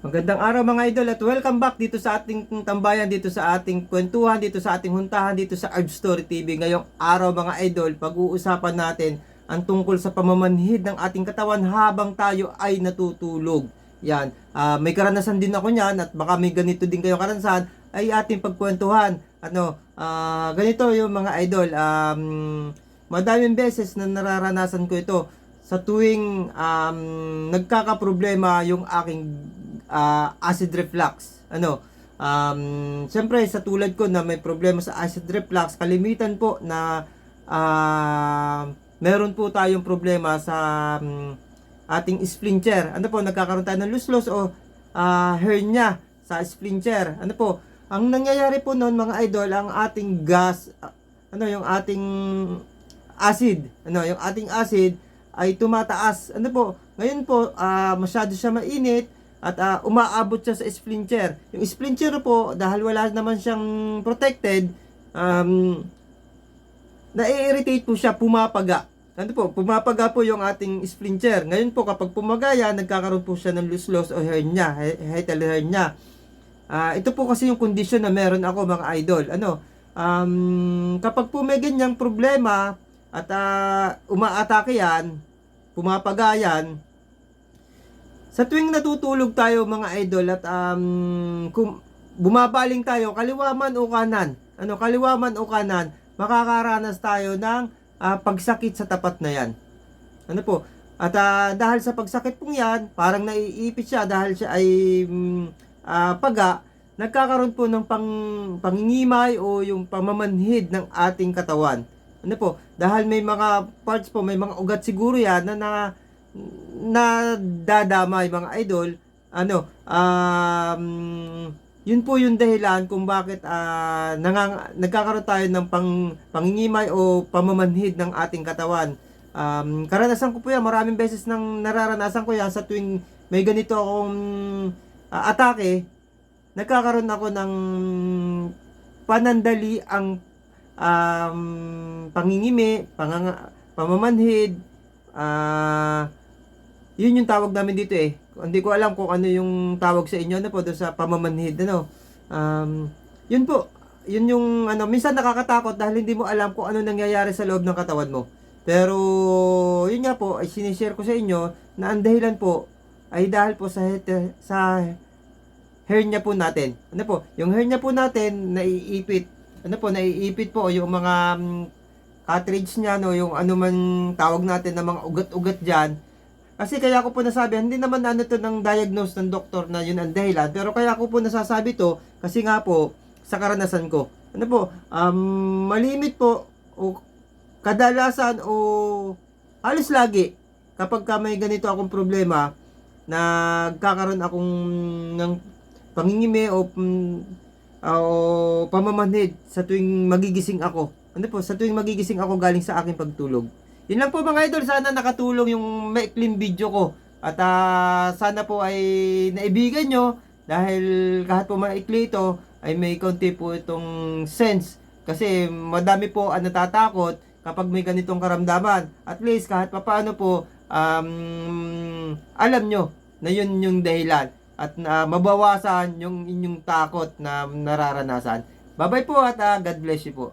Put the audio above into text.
Magandang araw mga idol at welcome back dito sa ating tambayan, dito sa ating kwentuhan, dito sa ating huntahan, dito sa Arb Story TV. Ngayong araw mga idol, pag-uusapan natin ang tungkol sa pamamanhid ng ating katawan habang tayo ay natutulog. Yan, ah, may karanasan din ako niyan at baka may ganito din kayong karanasan ay ating pagkwentuhan. Ano, ah, ganito yung mga idol, um, madaming beses na nararanasan ko ito sa tuwing um, nagkakaproblema yung aking ah, acid reflux. Ano, um, siyempre sa tulad ko na may problema sa acid reflux, kalimitan po na ah, meron po tayong problema sa um, ating splinter. Ano po, nagkakaroon tayo ng loose-loose o ah, hernia sa splinter. Ano po, ang nangyayari po noon mga idol, ang ating gas, ano yung ating acid, ano yung ating acid ay tumataas. Ano po, ngayon po ah, masyado siya mainit at ah, umaabot siya sa splinter. Yung splinter po dahil wala naman siyang protected, um, na-irritate po siya, pumapaga. Ano po, pumapaga po yung ating splinter. Ngayon po kapag pumaga yan, nagkakaroon po siya ng loose-loose o hernia, he- hiatal hernia. Ah, ito po kasi yung kondisyon na meron ako mga idol. Ano, um, kapag po may ganyang problema at ah, umaatake yan, pumapaga yan, sa tuwing natutulog tayo mga idol at um, kung bumabaling tayo, kaliwa man o kanan, ano, kaliwa man o kanan, makakaranas tayo ng ah, pagsakit sa tapat na yan. Ano po? At ah, dahil sa pagsakit pong yan, parang naiipit siya dahil siya ay mm, ah, paga, nagkakaroon po ng pang, pangingimay o yung pamamanhid ng ating katawan. Ano po? Dahil may mga parts po, may mga ugat siguro yan na, na na dadamay mga idol. Ano um, yun po yung dahilan kung bakit ah, nangang, nagkakaroon tayo ng pang, pangingimay o pamamanhid ng ating katawan. Um, karanasan ko po yan maraming beses nang nararanasan ko yan sa tuwing may ganito akong ah, atake nagkakaroon ako ng panandali ang um, pangingimi panganga, pamamanhid ah yun yung tawag namin dito eh. Hindi ko alam kung ano yung tawag sa inyo na po doon sa pamamanhid ano. Um, yun po. Yun yung ano, minsan nakakatakot dahil hindi mo alam kung ano nangyayari sa loob ng katawan mo. Pero yun nga po, ay sinishare ko sa inyo na ang dahilan po ay dahil po sa sa hernia po natin. Ano po? Yung hernia po natin naiipit. Ano po, naiipit po yung mga mm, cartridge niya no, yung ano man tawag natin na mga ugat-ugat diyan. Kasi kaya ko po nasabi, hindi naman ano to ng diagnose ng doktor na yun ang dahilan. Pero kaya ko po nasasabi to, kasi nga po, sa karanasan ko. Ano po, um, malimit po, o kadalasan, o halos lagi, kapag ka may ganito akong problema, nagkakaroon akong ng pangingimi o, mm, o pamamanhid sa tuwing magigising ako. Ano po, sa tuwing magigising ako galing sa aking pagtulog. Yun lang po mga idol, sana nakatulong yung maikling video ko. At ah, sana po ay naibigan nyo dahil kahit po maikli ito ay may konti po itong sense. Kasi madami po ang natatakot kapag may ganitong karamdaman. At least kahit papaano po um, alam nyo na yun yung dahilan at na mabawasan yung inyong takot na nararanasan. Bye-bye po at ah, God bless you po.